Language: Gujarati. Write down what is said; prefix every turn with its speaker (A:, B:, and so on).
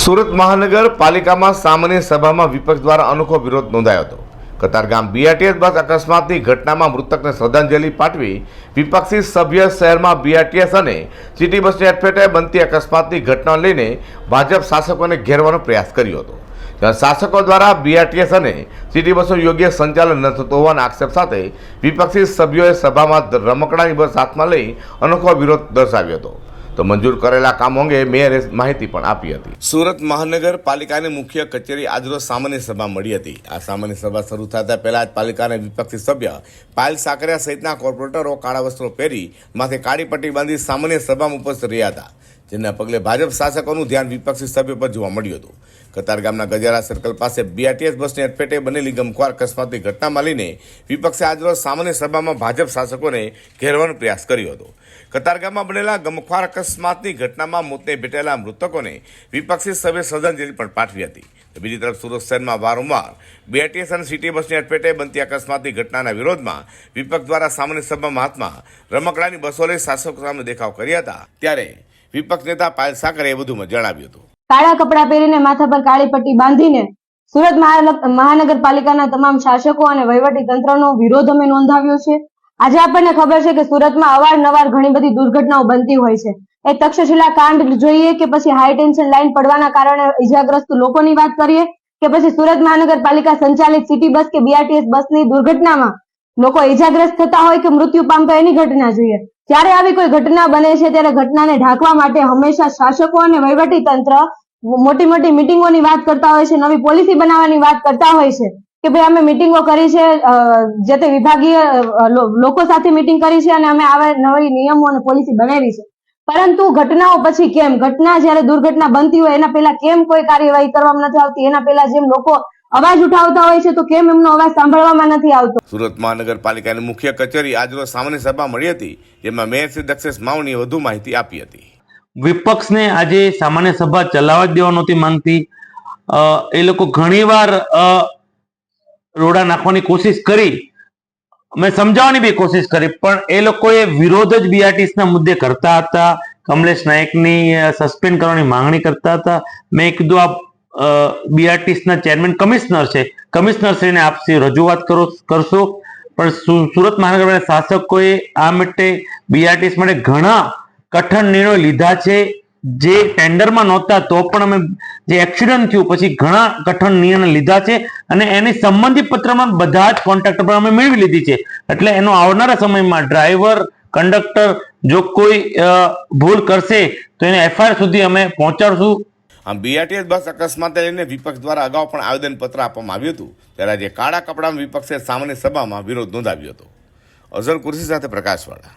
A: સુરત મહાનગરપાલિકામાં સામાન્ય સભામાં વિપક્ષ દ્વારા અનોખો વિરોધ નોંધાયો હતો. કતારગામ બીઆરટીએસ બસ અકસ્માતની ઘટનામાં મૃતકને શ્રદ્ધાંજલિ પાઠવી વિપક્ષી સભ્ય શહેરમાં બીઆરટીએસ અને સિટી બસની અટફેટે બનતી અકસ્માતની ઘટના લઈને ભાજપ શાસકોને ઘેરવાનો પ્રયાસ કર્યો હતો. જ્યાં શાસકો દ્વારા બીઆરટીએસ અને સિટી બસનું યોગ્ય સંચાલન ન થતું હોવાના આક્ષેપ સાથે વિપક્ષી સભ્યોએ સભામાં રમકડાની બસ હાથમાં લઈ અનોખો વિરોધ દર્શાવ્યો હતો. તો મંજૂર કરેલા કામો અંગે મેયરે માહિતી પણ આપી હતી. સુરત મહાનગરપાલિકાની મુખ્ય કચેરી આજરોજ સામાન્ય સભા મળી હતી. આ સામાન્ય સભા શરૂ થતા પહેલા જ પાલિકાના વિપક્ષી સભ્ય પાયલ સાકરિયા સહિતના કોર્પોરેટરો કાળા વસ્ત્રો પહેરી માથે કાળી પટ્ટી બાંધી સામાન્ય સભામાં ઉપસ્થિત રહ્યા હતા. જેના પગલે ભાજપ શાસકોનું ધ્યાન વિપક્ષી સભ્યો પર જોવા મળ્યું હતું. કતારગામના ગજારા સર્કલ પાસે બીઆરટીએસ બસની અટપેટે બનેલી ગમખ્વાર અકસ્માતની ઘટનામાં લઈને વિપક્ષે આજરોજ સામાન્ય સભામાં ભાજપ શાસકોને ઘેરવાનો પ્રયાસ કર્યો હતો. કતારગામમાં બનેલા ગમખ્વાર અકસ્માતની ઘટનામાં મોતને ભેટેલા મૃતકોને વિપક્ષી સભ્યે શ્રદ્ધાંજલિ પણ પાઠવી હતી. બીજી તરફ સુરત શહેરમાં વારંવાર બીઆરટીએસ અને સિટી બસની અટપેટે બનતી અકસ્માતની ઘટનાના વિરોધમાં વિપક્ષ દ્વારા સામાન્ય સભામાં હાથમાં રમકડાની બસો લઈ શાસકો સામે દેખાવ કર્યા હતા. ત્યારે વિપક્ષ નેતા પાયલ સાકરે વધુમાં જણાવ્યું હતું.
B: કાળા કપડાં પહેરીને માથા પર કાળી પટ્ટી બાંધીને સુરત મહાનગરપાલિકાના તમામ શાસકો અને વહીવટી તંત્રનો વિરોધ અમે નોંધાવ્યો છે. આજે આપણને ખબર છે કે સુરતમાં અવારનવાર ઘણી બધી દુર્ઘટનાઓ બનતી હોય છે. એ તક્ષશિલા કાંડ જોઈએ કે પછી હાઈ ટેન્શન લાઈન પડવાના કારણે ઇજાગ્રસ્ત લોકોની વાત કરીએ કે પછી સુરત મહાનગરપાલિકા સંચાલિત સિટી બસ કે બીઆરટીએસ બસની દુર્ઘટનામાં લોકો ઇજાગ્રસ્ત થતા હોય કે મૃત્યુ પામતા એની ઘટના જોઈએ. જ્યારે આવી કોઈ ઘટના બને છે, ત્યારે ઘટનાને ઢાંકવા માટે હંમેશા શાસકો અને વહીવટી તંત્ર મોટી મોટી મિટિંગોની વાત કરતા હોય છે, નવી પોલિસી બનાવવાની વાત કરતા હોય છે કે ભાઈ અમે મિટિંગો કરી છે જે તે વિભાગીય લોકો સાથે મિટિંગ કરી છે અને અમે આવા નવી નિયમો અને પોલિસી બનાવી છે. પરંતુ ઘટનાઓ પછી કેમ? ઘટના જ્યારે દુર્ઘટના બનતી હોય, એના પહેલા કેમ કોઈ કાર્યવાહી કરવામાં નથી આવતી? એના પહેલા જેમ લોકો અવાજ ઉઠાવતા હોય છે તો કેમ એમનો અવાજ સાંભળવામાં નથી આવતો?
A: સુરત મહાનગરપાલિકાની મુખ્ય કચેરી આજરોજ સામાન્ય સભા મળી હતી જેમાં મેયર શ્રી દક્ષેશ માવણીએ વધુ માહિતી આપી હતી.
C: વિપક્ષને આજે સામાન્ય સભા ચલાવવા જ દેવા નહોતી માંગતી. અ, એ લોકો ઘણીવાર અ, રોડા નાખવાની કોશિશ કરી. મેં સમજાવવાની બી કોશિશ કરી પણ એ લોકોએ વિરોધ જ બીઆરટીસના મુદ્દે કરતા હતા. કમલેશ નાયકની સસ્પેન્ડ કરવાની માંગણી કરતા હતા. મેં કીધું આ બીઆરટીસ ના ચેરમેન કમિશનર છે. કમિશનર આપશે રજૂઆત કરો, કરશો. પણ સુરત મહાનગરના શાસકોએ આ માટે બીઆરટીસ માટે ઘણા કઠણ નિર્ણયો લીધા છે. જે ટેન્ડરમાં નહોતા, તો પણ અમે જે એક્સિડન્ટ થયું, પછી ઘણા કઠણ નિર્ણય લીધા છે અને એની સંબંધિત પત્રમાં બધા જ કોન્ટ્રાક્ટર પર અમે મેળવી લીધી છે. એટલે એનો આવનારા સમયમાં ડ્રાઈવર કંડક્ટર જો કોઈ ભૂલ કરશે, તો એને એફઆઈઆર સુધી અમે પહોંચાડશું.
A: આમ બીઆરટીએસ બસ અકસ્માતે લઈને વિપક્ષ દ્વારા અગાઉ પણ આવેદનપત્ર આપવામાં આવ્યું હતું. ત્યારે આજે કાળા કપડામાં વિપક્ષે સામાન્ય સભામાં વિરોધ નોંધાવ્યો હતો. અઝર કુર્સી સાથે પ્રકાશવાળા.